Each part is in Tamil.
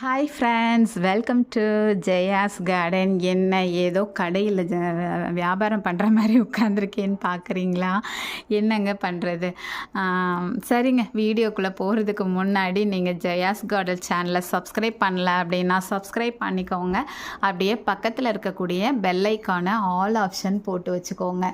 Hi friends welcome to Jaya's garden என்ன ஏதோ கடையில் ஜ வியாபாரம் பண்ணுற மாதிரி உட்காந்துருக்கேன்னு பார்க்குறீங்களா என்னங்க பண்ணுறது சரிங்க. வீடியோக்குள்ளே போகிறதுக்கு முன்னாடி நீங்கள் ஜெயாஸ் கார்டன் சேனலை சப்ஸ்கிரைப் பண்ணல அப்படின்னா சப்ஸ்கிரைப் பண்ணிக்கோங்க. அப்படியே பக்கத்தில் இருக்கக்கூடிய பெல்லைக்கான ஆல் ஆப்ஷன் போட்டு வச்சுக்கோங்க.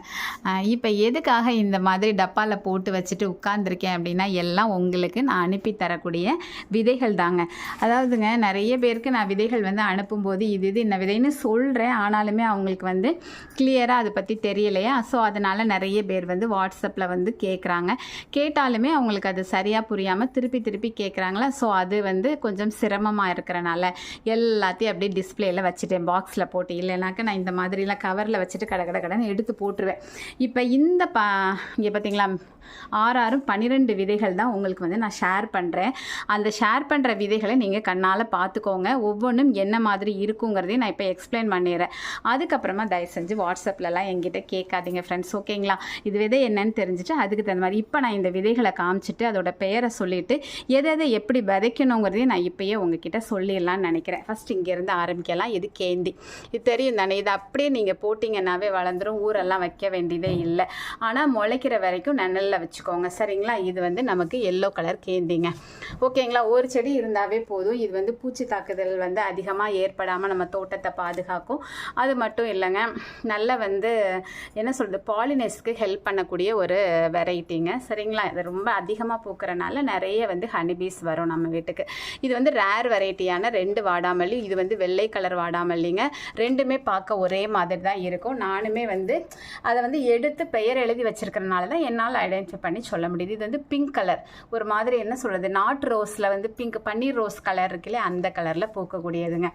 இப்போ எதுக்காக இந்த மாதிரி டப்பாவில் போட்டு வச்சுட்டு உட்காந்துருக்கேன் அப்படின்னா எல்லாம் உங்களுக்கு நான் அனுப்பி தரக்கூடிய விதைகள் தாங்க. அதாவதுங்க நிறைய பேருக்கு நான் விதைகள் வந்து அனுப்பும்போது இது இது இந்த விதைன்னு சொல்கிறேன் ஆனாலுமே அவங்களுக்கு வந்து கிளியராக அதை பற்றி தெரியலையா? ஸோ அதனால் நிறைய பேர் வந்து வாட்ஸ்அப்பில் வந்து கேட்குறாங்க கேட்டாலுமே அவங்களுக்கு அது சரியாக புரியாமல் திருப்பி திருப்பி கேட்குறாங்களா ஸோ அது வந்து கொஞ்சம் சிரமமாக இருக்கிறனால எல்லாத்தையும் அப்படியே டிஸ்பிளேயில் வச்சுட்டேன். பாக்ஸில் போட்டு இல்லைனாக்கா நான் இந்த மாதிரிலாம் கவரில் வச்சுட்டு கடை கடை கடன் எடுத்து போட்டுருவேன். இப்போ இந்த பா இங்கே பார்த்தீங்களா ஆறு ஆறும் பன்னிரெண்டு விதைகள் தான் உங்களுக்கு வந்து நான் ஷேர் பண்ணுறேன் அந்த ஷேர் பண்ணுற விதைகளை நீங்கள் கண்ணால் பார்த்துக்கோங்க ஒவ்வொன்றும் என்ன மாதிரி இருக்குங்கிறதையும் நான் இப்போ எக்ஸ்பிளைன் பண்ணிடுறேன். அதுக்கப்புறமா தயவு செஞ்சு வாட்ஸ்அப்லலாம் என்கிட்ட கேட்காதீங்க ஃப்ரெண்ட்ஸ் ஓகேங்களா இது விதை என்னன்னு தெரிஞ்சுட்டு அதுக்கு தகுந்த மாதிரி இப்போ நான் இந்த விதைகளை காமிச்சிட்டு அதோட பெயரை சொல்லிவிட்டு எதை எதை எப்படி விதைக்கணுங்கிறதையும் நான் இப்போயே உங்ககிட்ட சொல்லிடலான்னு நினைக்கிறேன். ஃபஸ்ட் இங்கேருந்து ஆரம்பிக்கலாம். இது கேந்தி இது தெரியும் தானே? இது அப்படியே நீங்கள் போட்டிங்கன்னாவே வளர்ந்துடும் ஊரெல்லாம் வைக்க வேண்டியதே இல்லை. ஆனால் முளைக்கிற வரைக்கும் நெனலில் வச்சுக்கோங்க. சரிங்களா? இது வந்து நமக்கு எல்லோ கலர் கேந்திங்க ஓகேங்களா ஒரு செடி இருந்தாவே போதும். இது வந்து பூச்சி தாக்குதல் வந்து அதிகமாக ஏற்படாமல் நம்ம தோட்டத்தை பாதுகாக்கும். அது மட்டும் இல்லைங்க நல்ல வந்து என்ன சொல்கிறது பாலினேஸ்க்கு ஹெல்ப் பண்ணக்கூடிய ஒரு வெரைட்டிங்க சரிங்களா? இது ரொம்ப அதிகமாக பூக்கிறனால நிறைய வந்து ஹனிபீஸ் வரும் நம்ம வீட்டுக்கு. இது வந்து ரேர் வெரைட்டியான ரெண்டு வாடாமல்லி இது வந்து வெள்ளை கலர் வாடாமல்லிங்க. ரெண்டுமே பார்க்க ஒரே மாதிரி தான் இருக்கும். நானுமே வந்து அதை வந்து எடுத்து பெயர் எழுதி வச்சிருக்கிறனால தான் என்னால் ஐடென்டிஃபை பண்ணி சொல்ல முடியுது. இது வந்து பிங்க் கலர் ஒரு மாதிரி என்ன சொல்கிறது நாட்டு ரோஸில் வந்து பிங்க் பன்னீர் ரோஸ் கலர் இருக்குல்ல அந்த கலரில் பூக்கக்கூடியதுங்க.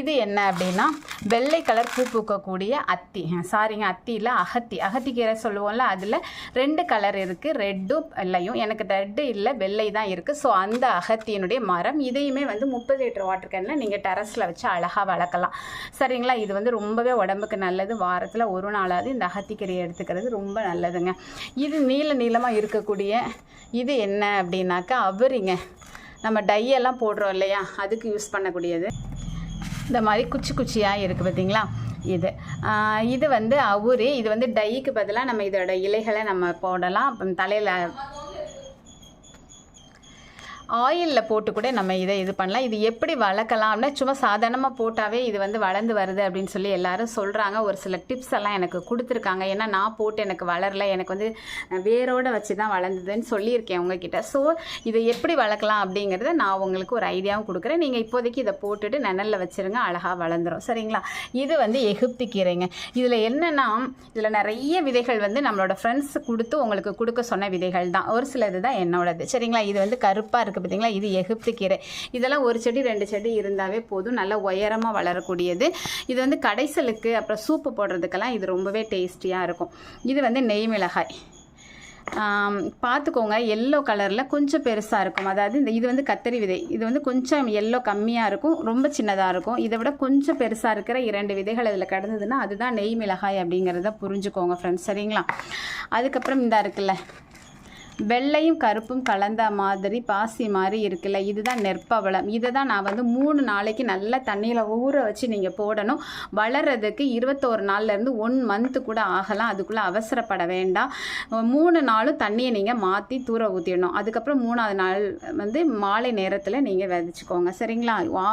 இது என்ன அப்படின்னா வெள்ளை கலர் பூ பூக்கக்கூடிய அத்தி. சாரிங்க அத்தி இல்லை அகத்தி. அகத்திக்கீரை சொல்லுவோம்ல அதில் ரெண்டு கலர் இருக்குது ரெட்டும் வெள்ளையும். எனக்கு ரெட்டு இல்லை வெள்ளை தான் இருக்குது ஸோ அந்த அகத்தியினுடைய மரம் இதையுமே வந்து முப்பது லிட்டர் வாட்டர் கேனில் நீங்கள் டெரஸில் வச்சு அழகாக வளர்க்கலாம். சரிங்களா? இது வந்து ரொம்பவே உடம்புக்கு நல்லது. வாரத்தில் ஒரு நாளாவது இந்த அகத்திக்கீரையை எடுத்துக்கிறது ரொம்ப நல்லதுங்க. இது நீள நீளமாக இருக்கக்கூடிய இது என்ன அப்படின்னாக்கா அவரிங்க. நம்ம டையெல்லாம் போடுறோம் இல்லையா? அதுக்கு யூஸ் பண்ணக்கூடியது. இந்த மாதிரி குச்சி குச்சியாக இருக்குது பார்த்தீங்களா? இது. இது வந்து அவுரி. இது வந்து டைக்கு பதிலாக நம்ம இதோட இலைகளை நம்ம போடலாம். தலையில் ஆயிலில் போட்டு கூட நம்ம இதை இது பண்ணலாம். இது எப்படி வளர்க்கலாம் அப்படின்னா சும்மா சாதாரணமாக போட்டாவே இது வந்து வளர்ந்து வருது அப்படின்னு சொல்லி எல்லாரும் சொல்கிறாங்க ஒரு சில டிப்ஸ் எல்லாம் எனக்கு கொடுத்துருக்காங்க. ஏன்னா நான் போட்டு எனக்கு வளரல. எனக்கு வந்து வேரோட வச்சு தான் வளர்ந்ததுன்னு சொல்லியிருக்கேன் உங்ககிட்ட. ஸோ இதை எப்படி வளர்க்கலாம் அப்படிங்கிறத நான் உங்களுக்கு ஒரு ஐடியாவும் கொடுக்குறேன். நீங்கள் இப்போதைக்கு இதை போட்டுட்டு நிழலில் வச்சுருங்க. அழகாக வளர்ந்துரும். சரிங்களா? இது வந்து எகிப்து கீரைங்க. இதில் என்னென்னா இதில் நிறைய விதைகள் வந்து நம்மளோட ஃப்ரெண்ட்ஸ் கொடுத்து உங்களுக்கு கொடுக்க சொன்ன விதைகள் தான். ஒரு சிலது தான் என்னோடது. சரிங்களா? இது வந்து கருப்பாக இருக்குது பார்த்தீங்களா இது எகிப்து கீரை. இதெல்லாம் ஒரு செடி ரெண்டு செடி இருந்தாவே போதும். நல்லா உயரமாக வளரக்கூடியது. இது வந்து கடைசலுக்கு அப்புறம் சூப்பு போடுறதுக்கெல்லாம் இது ரொம்பவே டேஸ்டியாக இருக்கும். இது வந்து நெய் மிளகாய். பார்த்துக்கோங்க எல்லோ கலரில் கொஞ்சம் பெருசாக இருக்கும். அதாவது இந்த இது வந்து கத்தரி விதை. இது வந்து கொஞ்சம் எல்லோ கம்மியாக இருக்கும். ரொம்ப சின்னதாக இருக்கும். இதை விட கொஞ்சம் பெருசாக இருக்கிற இரண்டு விதைகள் இதில் கிடந்ததுன்னா அதுதான் நெய் மிளகாய் அப்படிங்கிறத புரிஞ்சுக்கோங்க ஃப்ரெண்ட்ஸ் சரிங்களா? அதுக்கப்புறம் இந்த இருக்குல்ல வெள்ளையும் கருப்பும் கலந்த மாதிரி பாசி மாதிரி இருக்குல்ல இதுதான் நெற்பவளம். இதை தான் நான் வந்து மூணு நாளைக்கு நல்லா தண்ணியில் ஊற வச்சு நீங்கள் போடணும். வளர்கிறதுக்கு இருபத்தோரு நாள்லேருந்து ஒன் மந்த்து கூட ஆகலாம். அதுக்குள்ளே அவசரப்பட வேண்டாம். மூணு நாளும் தண்ணியை நீங்கள் மாற்றி தூர ஊற்றிடணும் அதுக்கப்புறம் மூணாவது நாள் வந்து மாலை நேரத்தில் நீங்கள் விதைச்சிக்கோங்க. சரிங்களா? வா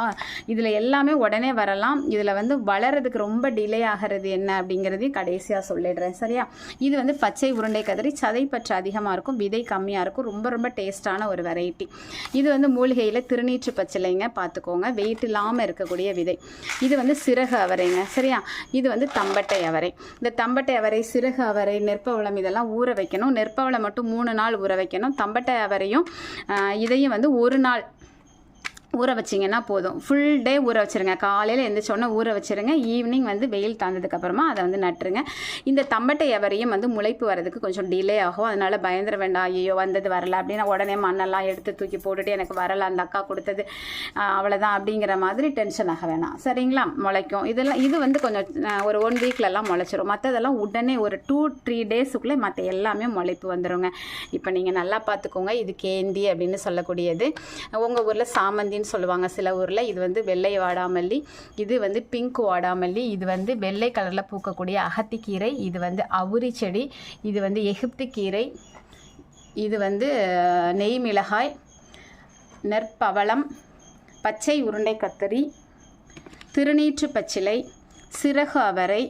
இதில் எல்லாமே உடனே வரலாம். இதில் வந்து வளர்கிறதுக்கு ரொம்ப டிலே ஆகிறது என்ன அப்படிங்கிறதையும் கடைசியாக சொல்லிடுறேன். சரியா? இது வந்து பச்சை உருண்டை கதிரி சதைப்பற்று அதிகமாக இருக்கும். விதை கம்மியாக இருக்கும். ரொம்ப ரொம்ப டேஸ்டான ஒரு வெரைட்டி. இது வந்து மூலிகையில் திருநீற்று பச்சிலைங்க பார்த்துக்கோங்க வெயிட் இல்லாமல் இருக்கக்கூடிய விதை. இது வந்து சிறகு அவரைங்க. சரியா? இது வந்து தம்பட்டை அவரை. இந்த தம்பட்டை அவரை சிறகு அவரை நெற்பவளம் இதெல்லாம் ஊற வைக்கணும். நெற்பவளம் மட்டும் மூணு நாள் ஊற வைக்கணும். தம்பட்டை அவரையும் இதையும் வந்து ஒரு நாள் ஊற வச்சிங்கன்னா போதும். ஃபுல் டே ஊற வச்சுருங்க. காலையில் எழுந்திரிச்சோன்னே ஊற வச்சிருங்க. ஈவினிங் வந்து வெயில் தாழ்ந்ததுக்கப்புறமா அதை வந்து நட்டுருங்க. இந்த தம்பட்டை எவரையும் வந்து முளைப்பு வரதுக்கு கொஞ்சம் டிலே ஆகும். அதனால் பயந்துட வேண்டாம். ஐயோ வந்தது வரல அப்படின்னா உடனே மண்ணெல்லாம் எடுத்து தூக்கி போட்டுட்டு எனக்கு வரல அந்த அக்கா கொடுத்தது அவ்வளோதான் அப்படிங்கிற மாதிரி டென்ஷன் ஆக வேணாம். சரிங்களா? முளைக்கும். இதெல்லாம் இது வந்து கொஞ்சம் ஒரு ஒன் வீக்லலாம் முளைச்சிரும். மற்றதெல்லாம் உடனே ஒரு டூ த்ரீ டேஸுக்குள்ளே மற்ற எல்லாமே முளைப்பு வந்துருங்க. இப்போ நீங்கள் நல்லா பார்த்துக்கோங்க. இது கேந்தி அப்படின்னு சொல்லக்கூடியது. உங்கள் ஊரில் சாமந்தி வாடாமல்லின்னு சொல்லுவாங்க சில ஊரில். இது வந்து வெள்ளை வாடாமல்லி இது வந்து பிங்க் வாடாமல்லி இது வந்து வெள்ளை கலரில் பூக்கக்கூடிய அகத்திக்கீரை இது வந்து அவுரி செடி இது வந்து எகிப்து கீரை இது வந்து நெய் மிளகாய் நெற்பவளம் பச்சை உருண்டை கத்தரி திருநீற்று பச்சிலை சிறகு அவரை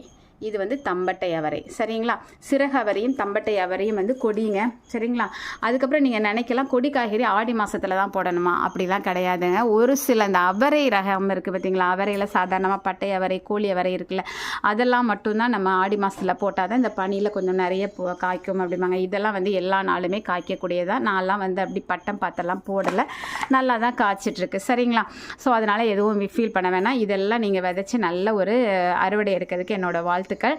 இது வந்து தம்பட்டை அவரை. சரிங்களா? சிறகு அவரையும் தம்பட்டை அவரையும் வந்து கொடிங்க. சரிங்களா? அதுக்கப்புறம் நீங்கள் நினைக்கலாம் கொடி காய்கறி ஆடி மாதத்தில் தான் போடணுமா? அப்படிலாம் கிடையாதுங்க. ஒரு சில இந்த அவரை ரகம் இருக்குது பார்த்தீங்களா அவரையில் சாதாரணமாக பட்டை அவரை கோழி அவரை இருக்குல்ல அதெல்லாம் மட்டும்தான் நம்ம ஆடி மாதத்தில் போட்டால் தான் இந்த பனியில் கொஞ்சம் நிறைய காய்க்கும் அப்படிம்பாங்க. இதெல்லாம் வந்து எல்லா நாளுமே காய்க்கக்கூடியதான் நான்லாம் வந்து அப்படி பட்டம் பார்த்தெல்லாம் போடலை. நல்லா தான் காய்ச்சிட்ருக்கு. சரிங்களா? ஸோ அதனால் எதுவும் ஃபீல் பண்ண வேணாம். இதெல்லாம் நீங்கள் விதைச்சி நல்ல ஒரு அறுவடை எடுக்கிறதுக்கு என்னோட வாழ்த்துக்கள்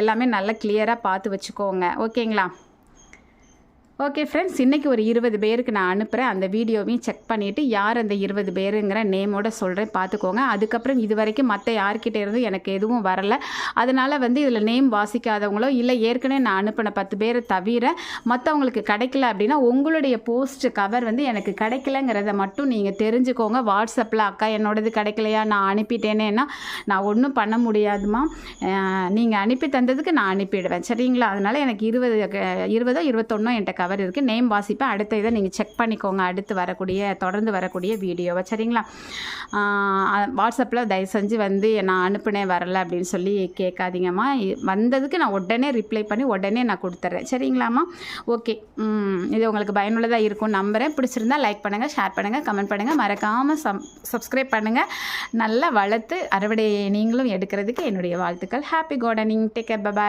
எல்லாமே நல்லா கிளியராக பார்த்து வச்சுக்கோங்க. ஓகேங்களா ஓகே ஃப்ரெண்ட்ஸ் இன்றைக்கி ஒரு இருபது பேருக்கு நான் அனுப்புகிறேன் அந்த வீடியோவையும் செக் பண்ணிவிட்டு யார் அந்த இருபது பேருங்கிற நேமோட சொல்கிறேன் பார்த்துக்கோங்க. அதுக்கப்புறம் இது வரைக்கும் மற்ற யார்கிட்ட இருந்தும் எனக்கு எதுவும் வரல. அதனால் வந்து இதில் நேம் வாசிக்காதவங்களோ இல்லை ஏற்கனவே நான் அனுப்பின பத்து பேரை தவிர மற்றவங்களுக்கு கிடைக்கல அப்படின்னா உங்களுடைய போஸ்ட் கவர் வந்து எனக்கு கிடைக்கலங்கிறத மட்டும் நீங்கள் தெரிஞ்சுக்கோங்க. வாட்ஸ்அப்பில் அக்கா என்னோடது கிடைக்கலையா நான் அனுப்பிட்டேனேன்னா நான் ஒன்றும் பண்ண முடியாதுமா நீங்கள் அனுப்பி தந்ததுக்கு நான் அனுப்பிடுவேன். சரிங்களா? அதனால் எனக்கு இருபது இருபதோ இருபத்தொன்னோ என்கிட்ட கவர் இருக்குது நேம் வாசிப்பேன் அடுத்த இதை நீங்கள் செக் பண்ணிக்கோங்க. அடுத்து வரக்கூடிய தொடர்ந்து வரக்கூடிய வீடியோவை. சரிங்களா? வாட்ஸ்அப்பில் தயவு செஞ்சு வந்து நான் அனுப்புனேன் வரல அப்படின்னு சொல்லி கேட்காதீங்கம்மா. வந்ததுக்கு நான் உடனே ரிப்ளை பண்ணி உடனே நான் கொடுத்துட்றேன். சரிங்களாம்மா? ஓகே இது உங்களுக்கு பயனுள்ளதாக இருக்கும் நம்புகிறேன் பிடிச்சிருந்தா லைக் பண்ணுங்கள் ஷேர் பண்ணுங்கள் கமெண்ட் பண்ணுங்கள் மறக்காமல் சம் சப்ஸ்கிரைப் பண்ணுங்கள் நல்லா வளர்த்து அறுவடை நீங்களும் எடுக்கிறதுக்கு என்னுடைய வாழ்த்துக்கள். Happy gardening take care bye bye